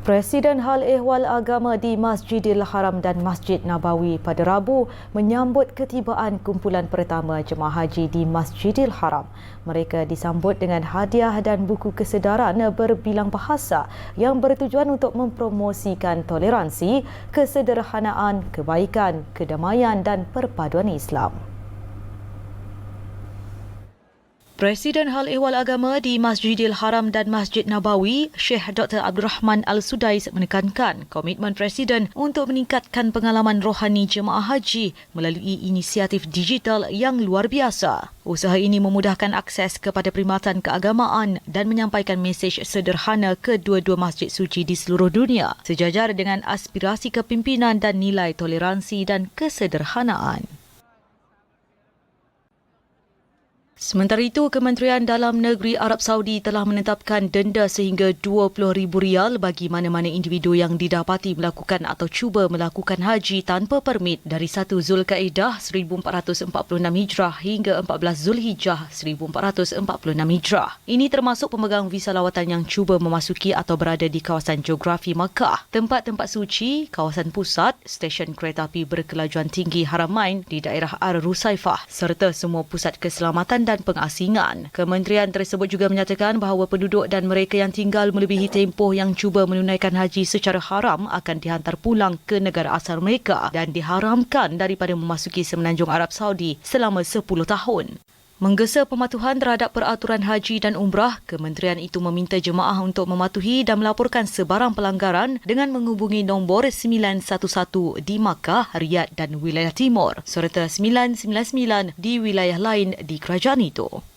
Presiden Hal Ehwal Agama di Masjidil Haram dan Masjid Nabawi pada Rabu menyambut ketibaan kumpulan pertama jemaah haji di Masjidil Haram. Mereka disambut dengan hadiah dan buku kesedaran berbilang bahasa yang bertujuan untuk mempromosikan toleransi, kesederhanaan, kebaikan, kedamaian dan perpaduan Islam. Presiden Hal Ehwal Agama di Masjidil Haram dan Masjid Nabawi, Syekh Dr. Abdul Rahman Al-Sudais menekankan komitmen Presiden untuk meningkatkan pengalaman rohani jemaah haji melalui inisiatif digital yang luar biasa. Usaha ini memudahkan akses kepada perkhidmatan keagamaan dan menyampaikan mesej sederhana ke dua-dua masjid suci di seluruh dunia sejajar dengan aspirasi kepimpinan dan nilai toleransi dan kesederhanaan. Sementara itu, Kementerian Dalam Negeri Arab Saudi telah menetapkan denda sehingga RM20,000 bagi mana-mana individu yang didapati melakukan atau cuba melakukan haji tanpa permit dari 1 Zulkaidah 1446 Hijrah hingga 14 Zulhijjah 1446 Hijrah. Ini termasuk pemegang visa lawatan yang cuba memasuki atau berada di kawasan geografi Makkah, tempat-tempat suci, kawasan pusat, stesen kereta api berkelajuan tinggi Haramain di daerah Ar-Rusaifah serta semua pusat keselamatan dan pengasingan. Kementerian tersebut juga menyatakan bahawa penduduk dan mereka yang tinggal melebihi tempoh yang cuba menunaikan haji secara haram akan dihantar pulang ke negara asal mereka dan diharamkan daripada memasuki semenanjung Arab Saudi selama 10 tahun. Menggesa pematuhan terhadap peraturan haji dan umrah, kementerian itu meminta jemaah untuk mematuhi dan melaporkan sebarang pelanggaran dengan menghubungi nombor 911 di Makkah, Riyadh dan wilayah timur serta 999 di wilayah lain di kerajaan itu.